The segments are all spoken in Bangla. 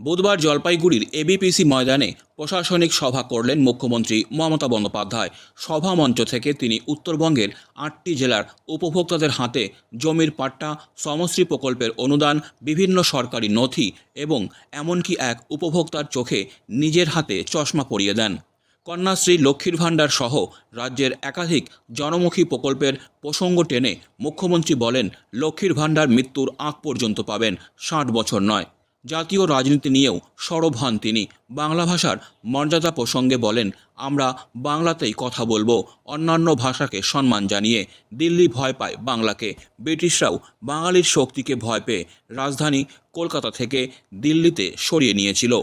বুধবার জলপাইগুড়ির এবিপিসি ময়দানে প্রশাসনিক সভা করলেন মুখ্যমন্ত্রী মমতা বন্দ্যোপাধ্যায়। সভা মঞ্চ থেকে তিনি উত্তরবঙ্গের আটটি জেলার উপভোক্তাদের হাতে জমির পাট্টা, সমশ্রী প্রকল্পের অনুদান, বিভিন্ন সরকারি নথি এবং এমনকি এক উপভোক্তার চোখে নিজের হাতে চশমা পরিয়ে দেন। কন্যাশ্রী লক্ষ্মীর ভাণ্ডার সহ রাজ্যের একাধিক জনমুখী প্রকল্পের প্রসঙ্গ টেনে মুখ্যমন্ত্রী বলেন, লক্ষ্মীর ভাণ্ডার মৃত্যুর আগ পর্যন্ত পাবেন, ষাট বছর নয়। জাতীয় রাজনীতি নিয়েও সরব হন তিনি। বাংলা ভাষার মর্যাদা প্রসঙ্গে বলেন, আমরা বাংলাতেই কথা বলব, অন্যান্য ভাষাকে সম্মান জানিয়ে। দিল্লি ভয় পায় বাংলাকে। ব্রিটিশরাও বাঙালির শক্তিকে ভয় পেয়ে রাজধানী কলকাতা থেকে দিল্লিতে সরিয়ে নিয়েছিল।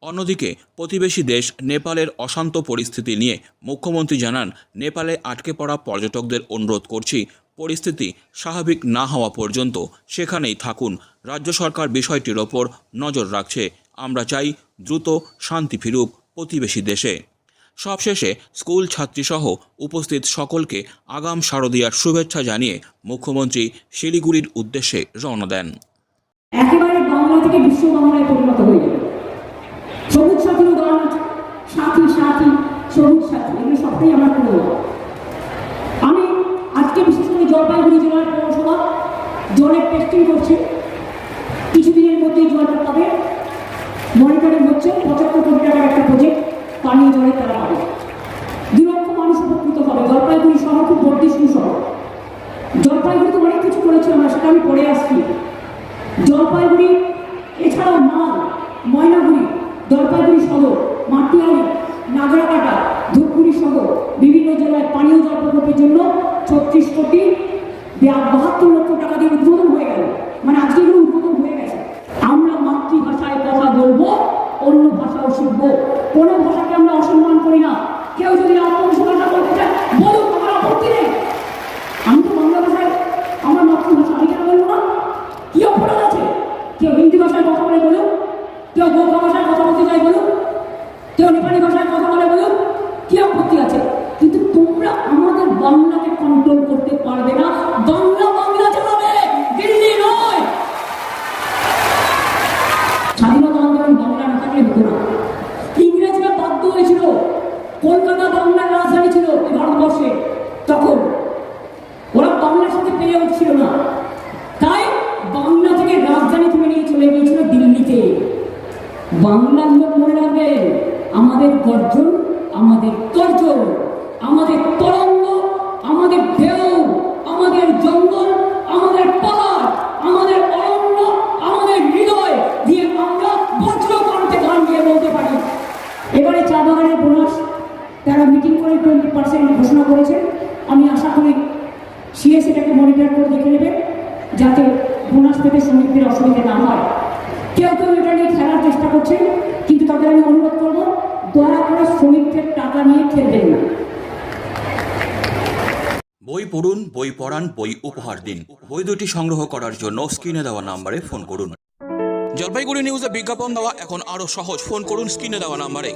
অন্যদিকে, প্রতিবেশী দেশ নেপালের অশান্ত পরিস্থিতি নিয়ে মুখ্যমন্ত্রী জানান, নেপালে আটকে পড়া পর্যটকদের অনুরোধ করছি পরিস্থিতি স্বাভাবিক না হওয়া পর্যন্ত সেখানেই থাকুন। রাজ্য সরকার বিষয়টির ওপর নজর রাখছে। আমরা চাই দ্রুত শান্তি ফিরুক প্রতিবেশী দেশে। সবশেষে স্কুল ছাত্রীসহ উপস্থিত সকলকে আগাম শারদীয়ার শুভেচ্ছা জানিয়ে মুখ্যমন্ত্রী শিলিগুড়ির উদ্দেশ্যে রওনা দেন। একেবারে বাংলা থেকে বিশ্ব বাংলায় পরিণত হয়ে যাবে সবুজ সাথীর উদাহরণ আছে সাথী সাথী সবুজ সাথী এগুলো সবটাই আমার প্রিয় আমি আজকে বিশেষ করে জলপাইগুড়ি জেলার পৌরসভা জলের টেস্টিং করছে। কিছুদিনের মধ্যেই জলটা পাবে মনিটরিং হচ্ছে পঁচাত্তর কোটি টাকার একটা প্রজেক্ট পানীয় জলের তারা পাবে দু লক্ষ মানুষ উপকৃত হবে। জলপাইগুড়ি শহর খুব বর্ধিষ্ণু শহর। জলপাইগুড়িতে অনেক কিছু করেছি আমরা, সেটা আমি পড়ে আসছি। জলপাইগুড়ি, এছাড়াও মাল, ময়নাগুড়ি, জলপাইগুড়ি সদর মাটিয়ালি, নাগরাকাটা, ধূপগুড়ি সহ বিভিন্ন জেলায় পানীয় জল প্রকল্পের জন্য ছত্রিশ কোটি বিয়া- বাহাত্তর লক্ষ টাকা দিয়ে উদ্বোধন হয়ে গেল। মানে আজকে এগুলো উদ্বোধন হয়ে গেছে। আমরা মাতৃভাষায় কথা বলব, অন্য ভাষাও শিখব। কোনো ভাষাকে আমরা অসম্মান করি না। কেউ যদি রাজবংশ ভাষা বলতে চায়, বলুক, আমার আপত্তি নেই। আমি তো বাংলা ভাষায়, আমার মাতৃভাষা আমি কেন বলব না? কি অপরাধ আছে? কেউ হিন্দি ভাষায় কথা বলে বলুন কেউ গোর্খা ভাষায় কথা বলতে চাই বলুন কেউ নেপালি ভাষায় কথা বলে বলুন কলকাতা বাংলার রাজধানী ছিল এই ভারতবর্ষে, তখন। ওরা বাংলার সাথে পেরে উঠছিল না। তাই বাংলা থেকে রাজধানী তুলে নিয়ে চলে গিয়েছিল দিল্লিতে। বাংলার লোক মনে রাখবেন আমাদের গর্জন, আমাদের তর্জন, আমাদের তরঙ্গ, আমাদের ঢেউ, আমাদের জঙ্গল, আমাদের পাহাড় আমাদের অরণ্য, আমাদের হৃদয় দিয়ে আমরা বজ্র কণ্ঠে গান দিয়ে বলতে পারি। এবারে চা বাগানের তারা মিটিং করে টোয়েন্টি পার্সেন্ট ঘোষণা করেছে। আমি আশা করি সিএস এটাকে মনিটর করে দেখে নেবে, যাতে বোনাস পেতে শ্রমিকদের অসুবিধা না হয়। কেউ কেউ এটা নিয়ে খেলার চেষ্টা করছে, কিন্তু তাদের আমি অনুরোধ করব, দয়া করে শ্রমিকদের টাকা নিয়ে খেলবেন না। বই পড়ুন, বই পড়ান, বই উপহার দিন। বই দুটি সংগ্রহ করার জন্য স্ক্রিনে দেওয়া নাম্বারে ফোন করুন। জলপাইগুড়ি নিউজে বিজ্ঞাপন দেওয়া এখন আরও সহজ। ফোন করুন স্ক্রিনে দেওয়া নম্বরে।